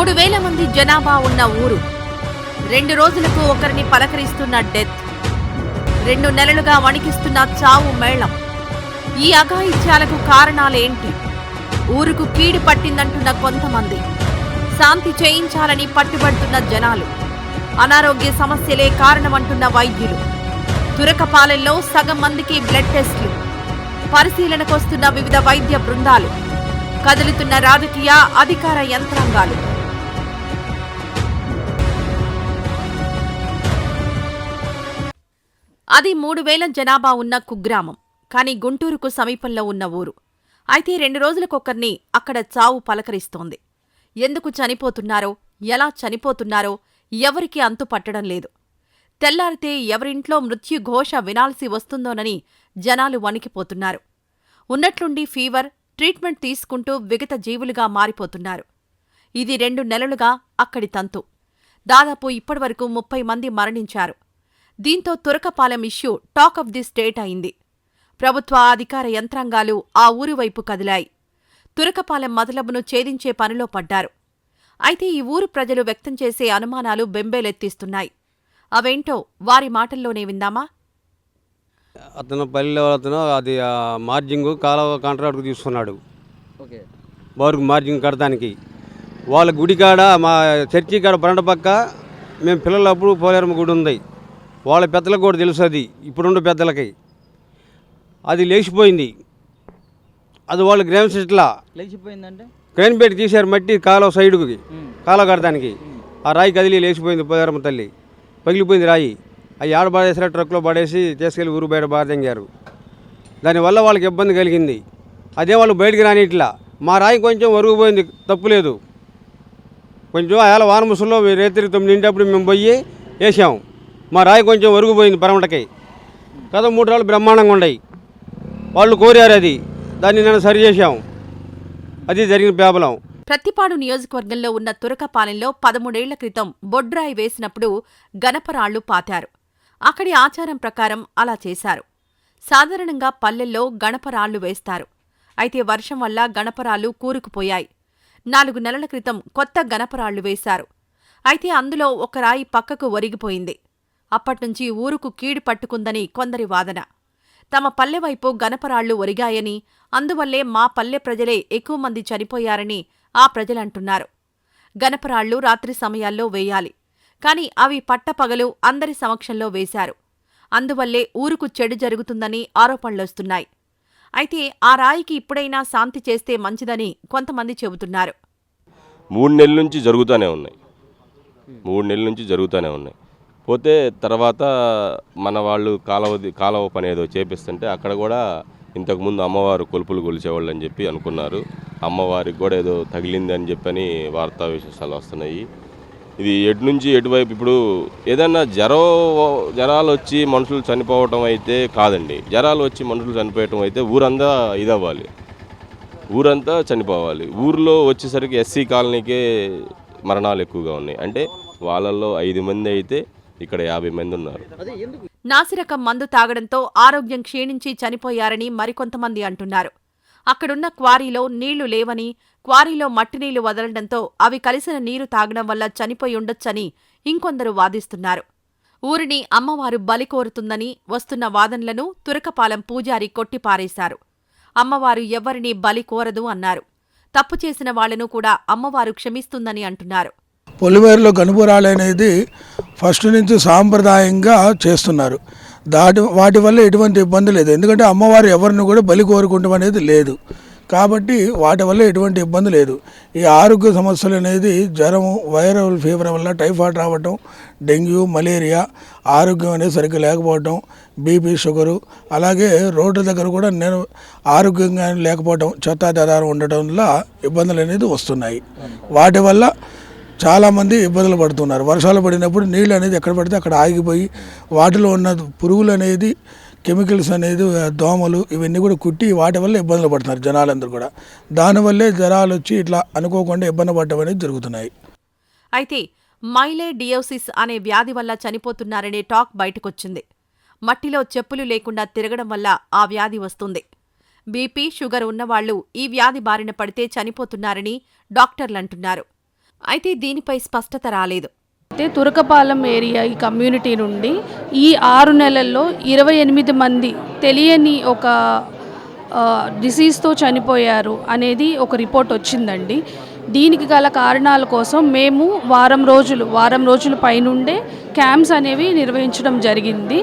మూడు వేల మంది జనాభా ఉన్న ఊరు. రెండు రోజులకు ఒకరిని పలకరిస్తున్న డెత్. రెండు నెలలుగా వణికిస్తున్న చావు మేళం. ఈ అఘాయిత్యాలకు కారణాలేంటి? ఊరుకు కీడు పట్టిందంటున్న కొంతమంది. శాంతి చేయించాలని పట్టుబడుతున్న జనాలు. అనారోగ్య సమస్యలే కారణమంటున్న వైద్యులు. తురకపాలెల్లో సగం మందికి బ్లడ్ టెస్టులు. పరిశీలనకొస్తున్న వివిధ వైద్య బృందాలు. కదులుతున్న రాజకీయ అధికార యంత్రాంగాలు. అది మూడు వేల జనాభా ఉన్న కుగ్రామం కానీ గుంటూరుకు సమీపంలో ఉన్న ఊరు. అయితే రెండు రోజులకొకరిని అక్కడ చావు పలకరిస్తోంది. ఎందుకు చనిపోతున్నారో ఎలా చనిపోతున్నారో ఎవరికీ అంతు పట్టడం లేదు. తెల్లారితే ఎవరింట్లో మృత్యుఘోష వినాల్సి వస్తుందోనని జనాలు వణికిపోతున్నారు. ఉన్నట్లుండి ఫీవర్ ట్రీట్మెంట్ తీసుకుంటూ విగత జీవులుగా మారిపోతున్నారు. ఇది రెండు నెలలుగా అక్కడి తంతు. దాదాపు ఇప్పటివరకు ముప్పై మంది మరణించారు. దీంతో Turakapalem issue talk of the state అయింది. ప్రభుత్వ అధికార యంత్రాంగాలు ఆ ఊరి వైపు కదిలాయి. తురకపాలెం మతలబును ఛేదించే పనిలో పడ్డారు. అయితే ఈ ఊరు ప్రజలు వ్యక్తం చేసే అనుమానాలు బెంబేలెత్తిస్తున్నాయి. అవేంటో వారి మాటల్లోనే విందామా? అతను పల్లెలో అతను అది మార్జింగ్ కాలువ కాంట్రాక్ట్కి తీసుకున్నాడు. ఓకే. బోరుకు మార్జింగ్ కడటానికి వాళ్ళ గుడి కాడ మా చర్చి కాడ బండ పక్క మేము పిల్లలప్పుడు పోలేరమ్మ గుడి ఉంది. వాళ్ళ పెద్దలకు కూడా తెలుసు అది. ఇప్పుడున్న పెద్దలకి. అది లేచిపోయింది. అది వాళ్ళు గ్రామ ఇట్లా లేచిపోయిందంటే? క్రెయిన్ పెట్టి తీశారు మట్టి కాలువ సైడుకి. కాలువ కడటానికి ఆ రాయి కదిలి లేచిపోయింది పోలేరమ్మ తల్లి. పగిలిపోయింది రాయి. అవి ఆడ పడేసారు ట్రక్లో పడేసి తీసుకెళ్ళి ఊరు బయట బారదెంగారు. దానివల్ల వాళ్ళకి ఇబ్బంది కలిగింది. అదే వాళ్ళు బయటికి రాని ఇట్లా మా రాయి కొంచెం ఒరుగుపోయింది తప్పులేదు కొంచెం అయాల వాన రేత్రి తొమ్మిదింటప్పుడు మేము పోయి వేసాం మా రాయి కొంచెం ఒరుగుపోయింది పరమటకి. గత మూడు రోజులు బ్రహ్మాండంగా ఉన్నాయి వాళ్ళు కోరారు అది. దాన్ని నేను సరి చేశాం. అది జరిగిన పేపలం ప్రతిపాడు నియోజకవర్గంలో ఉన్న తురకపాలెంలో పదమూడేళ్ళ క్రితం బొడ్రాయి వేసినప్పుడు గణపరాళ్ళు పాతారు. అక్కడి ఆచారం ప్రకారం అలా చేశారు. సాధారణంగా పల్లెల్లో గణపరాళ్ళు వేస్తారు. అయితే వర్షం వల్ల గణపరాళ్ళు కూరుకుపోయాయి. నాలుగు నెలల క్రితం కొత్త గణపరాళ్ళు వేశారు. అయితే అందులో ఒక రాయి పక్కకు ఒరిగిపోయింది. అప్పట్నుంచి ఊరుకు కీడు పట్టుకుందని కొందరి వాదన. తమ పల్లెవైపు గణపరాళ్ళు ఒరిగాయని అందువల్లే మా పల్లె ప్రజలే ఎక్కువ మంది చనిపోయారని ఆ ప్రజలంటున్నారు. గణపరాళ్ళు రాత్రి సమయాల్లో వేయాలి. కాని అవి పట్టపగలు అందరి సమక్షంలో వేశారు. అందువల్లే ఊరుకు చెడు జరుగుతుందని ఆరోపణలొస్తున్నాయి అయితే ఆ రాయికి ఇప్పుడైనా శాంతి చేస్తే మంచిదని కొంతమంది చెబుతున్నారు. మూడు నెలల నుంచి జరుగుతూనే ఉన్నాయి. మూడు నెలల నుంచి జరుగుతూనే ఉన్నాయి. పోతే తర్వాత మన వాళ్ళు కాలువ కాలువ పని ఏదో చేపిస్తుంటే అక్కడ కూడా ఇంతకుముందు అమ్మవారు కొలుపులు కొలిచేవాళ్ళు అని చెప్పి అనుకున్నారు. అమ్మవారికి కూడా ఏదో తగిలింది అని చెప్పని వార్తా విశేషాలు వస్తున్నాయి. ఇది ఎటు నుంచి ఎటువైపు ఇప్పుడు ఏదన్నా జ్వరం జ్వరాలు వచ్చి మనుషులు చనిపోవటం అయితే కాదండి. జ్వరాలు వచ్చి మనుషులు చనిపోవటం అయితే ఊరంతా ఇదవ్వాలి. ఊరంతా చనిపోవాలి. ఊర్లో వచ్చేసరికి ఎస్సీ కాలనీకే మరణాలు ఎక్కువగా ఉన్నాయి. అంటే వాళ్ళల్లో ఐదు మంది అయితే ఇక్కడ యాభై మంది ఉన్నారు. అదే ఎందుకు? నాసిరకం మందు తాగడంతో ఆరోగ్యం క్షీణించి చనిపోయారని మరికొంతమంది అంటున్నారు. అక్కడున్న క్వారీలో నీళ్ళు లేవని క్వారీలో మట్టినీళ్ళు వదలడంతో అవి కలిసిన నీరు తాగడం వల్ల చనిపోయి ఉండొచ్చని ఇంకొందరు వాదిస్తున్నారు. ఊరిని అమ్మవారు బలి కోరుతుందని వస్తున్న వాదనలను తురకపాలెం పూజారి కొట్టిపారేశారు. అమ్మవారు ఎవ్వరినీ బలి కోరదు అన్నారు. తప్పు చేసిన వాళ్ళను కూడా అమ్మవారు క్షమిస్తుందని అంటున్నారు. పొలిమేరలో గనుపురాలు అనేది ఫస్ట్ నుంచి సాంప్రదాయంగా చేస్తున్నారు. దాటి వాటి వల్ల ఎటువంటి ఇబ్బంది లేదు. ఎందుకంటే అమ్మవారు ఎవరిని కూడా బలి కోరుకుంటాం అనేది లేదు. కాబట్టి వాటి వల్ల ఎటువంటి ఇబ్బంది లేదు. ఈ ఆరోగ్య సమస్యలు అనేది జ్వరం వైరల్ ఫీవర్ వల్ల టైఫాయిడ్ రావటం డెంగ్యూ మలేరియా ఆరోగ్యం అనేది సరిగ్గా లేకపోవటం బీపీ షుగరు అలాగే రోడ్డు దగ్గర కూడా నేను ఆరోగ్యంగా లేకపోవటం చెత్త చెదారం ఉండటం వల్ల ఇబ్బందులు అనేది వస్తున్నాయి. వాటి వల్ల చాలామంది ఇబ్బందులు పడుతున్నారు. వర్షాలు పడినప్పుడు నీళ్ళు అనేది ఎక్కడ పడితే అక్కడ ఆగిపోయి వాటిలో ఉన్న పురుగులు అనేది కెమికల్స్ అనేది దోమలు ఇవన్నీ కూడా కుట్టి వాటి వల్ల ఇబ్బందులు పడుతున్నారు జనాలందరూ కూడా. దానివల్లే జ్వరాలు వచ్చి ఇట్లా అనుకోకుండా ఇబ్బంది పడటం అనేది జరుగుతున్నాయి. అయితే మైలే డియోసిస్ అనే వ్యాధి వల్ల చనిపోతున్నారనే టాక్ బయటకొచ్చింది. మట్టిలో చెప్పులు లేకుండా తిరగడం వల్ల ఆ వ్యాధి వస్తుంది. బీపీ షుగర్ ఉన్నవాళ్ళు ఈ వ్యాధి బారిన పడితే చనిపోతున్నారని డాక్టర్లంటున్నారు అయితే దీనిపై స్పష్టత రాలేదు. అయితే తురకపాలెం ఏరియా ఈ కమ్యూనిటీ నుండి ఈ ఆరు నెలల్లో ఇరవై ఎనిమిది మంది తెలియని ఒక డిసీజ్తో చనిపోయారు అనేది ఒక రిపోర్ట్ వచ్చిందండి. దీనికి గల కారణాల కోసం మేము వారం రోజులు వారం రోజుల పైనుండే క్యాంప్స్ అనేవి నిర్వహించడం జరిగింది.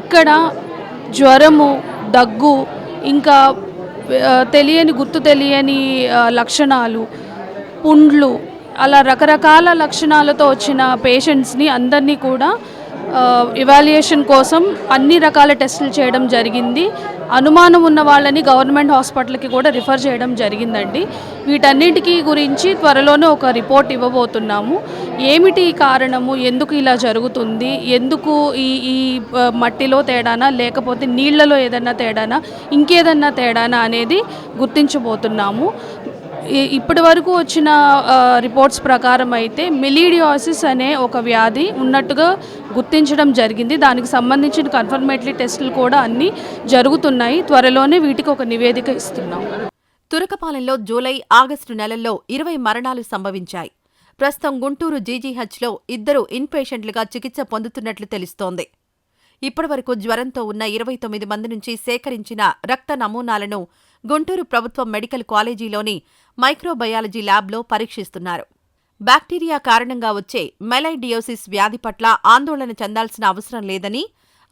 ఇక్కడ జ్వరము దగ్గు ఇంకా తెలియని గుర్తు తెలియని లక్షణాలు పుండ్లు అలా రకరకాల లక్షణాలతో వచ్చిన పేషెంట్స్ని అందరినీ కూడా ఇవాల్యుయేషన్ కోసం అన్ని రకాల టెస్టులు చేయడం జరిగింది. అనుమానం ఉన్న వాళ్ళని గవర్నమెంట్ హాస్పిటల్కి కూడా రిఫర్ చేయడం జరిగిందండి. వీటన్నిటికీ గురించి త్వరలోనే ఒక రిపోర్ట్ ఇవ్వబోతున్నాము. ఏమిటి కారణము? ఎందుకు ఇలా జరుగుతుంది? ఎందుకు ఈ ఈ మట్టిలో తేడానా? లేకపోతే నీళ్ళలో ఏదన్నా తేడానా? ఇంకేదన్నా తేడానా అనేది గుర్తించబోతున్నాము. ఇప్పటి వరకు వచ్చిన రిపోర్ట్స్ ప్రకారం అయితే మిలీడియాసిస్ అనే ఒక వ్యాధి ఉన్నట్టుగా గుర్తించడం జరిగింది. దానికి సంబంధించిన కన్ఫర్మేటరీ టెస్టులు కూడా అన్నీ జరుగుతున్నాయి. త్వరలోనే వీటికి ఒక నివేదిక ఇస్తున్నాం. తురకపాలెంలో జూలై ఆగస్టు నెలల్లో ఇరవై మరణాలు సంభవించాయి. ప్రస్తుతం గుంటూరు జీజీహెచ్లో ఇద్దరు ఇన్పేషెంట్లుగా చికిత్స పొందుతున్నట్లు తెలుస్తోంది. ఇప్పటివరకు జ్వరంతో ఉన్న ఇరవై తొమ్మిది మంది నుంచి సేకరించిన రక్త నమూనాలను గుంటూరు ప్రభుత్వ మెడికల్ కాలేజీలోని మైక్రోబయాలజీ ల్యాబ్లో పరీక్షిస్తున్నారు. బ్యాక్టీరియా కారణంగా వచ్చే మెలైడియోసిస్ వ్యాధి పట్ల ఆందోళన చెందాల్సిన అవసరం లేదని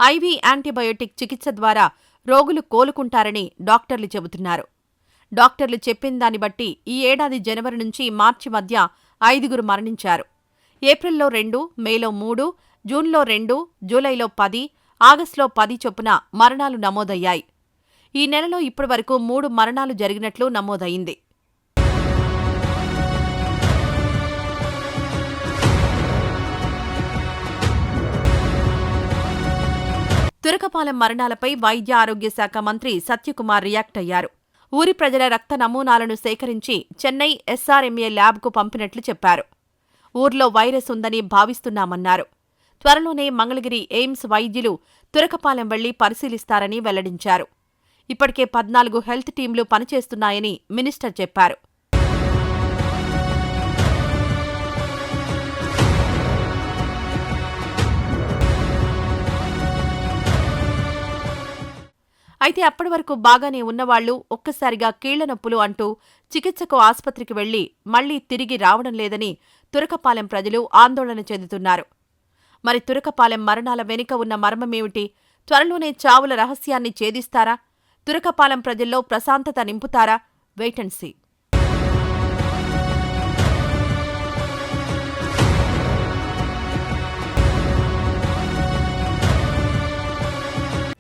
ఐవీ యాంటీబయోటిక్ చికిత్స ద్వారా రోగులు కోలుకుంటారని డాక్టర్లు చెబుతున్నారు. డాక్టర్లు చెప్పిన దాన్ని బట్టి ఈ ఏడాది జనవరి నుంచి మార్చి మధ్య ఐదుగురు మరణించారు. ఏప్రిల్లో రెండు మేలో మూడు జూన్లో రెండు జూలైలో పది ఆగస్టులో పది చొప్పున మరణాలు నమోదయ్యాయి. ఈ నెలలో ఇప్పటివరకు మూడు మరణాలు జరిగినట్లు నమోదయింది తురకపాలెం మరణాలపై వైద్య ఆరోగ్య శాఖ మంత్రి సత్యకుమార్ రియాక్ట్ అయ్యారు. ఊరి ప్రజల రక్త నమూనాలను సేకరించి చెన్నై ఎస్ఆర్ఎంఏ ల్యాబ్కు పంపినట్లు చెప్పారు. ఊర్లో వైరస్ ఉందని భావిస్తున్నామన్నారు. త్వరలోనే మంగళగిరి ఎయిమ్స్ వైద్యులు తురకపాలెం వెళ్ళి పరిశీలిస్తారని వెల్లడించారు. ఇప్పటికే పద్నాలుగు హెల్త్ టీంలు పనిచేస్తున్నాయని మినిస్టర్ చెప్పారు. అయితే అప్పటి వరకు బాగానే ఉన్నవాళ్ళు ఒక్కసారిగా కీళ్ళ నొప్పులు అంటూ చికిత్సకు ఆస్పత్రికి వెళ్ళి మళ్ళీ తిరిగి రావడం లేదని తురకపాలెం ప్రజలు ఆందోళన చెందుతున్నారు. మరి తురకపాలెం మరణాల వెనుక ఉన్న మర్మమేమిటి? త్వరలోనే చావుల రహస్యాన్ని ఛేదిస్తారా? తురకపాలెం ప్రజల్లో ప్రశాంతత నింపుతారా? వెయిటెన్సీ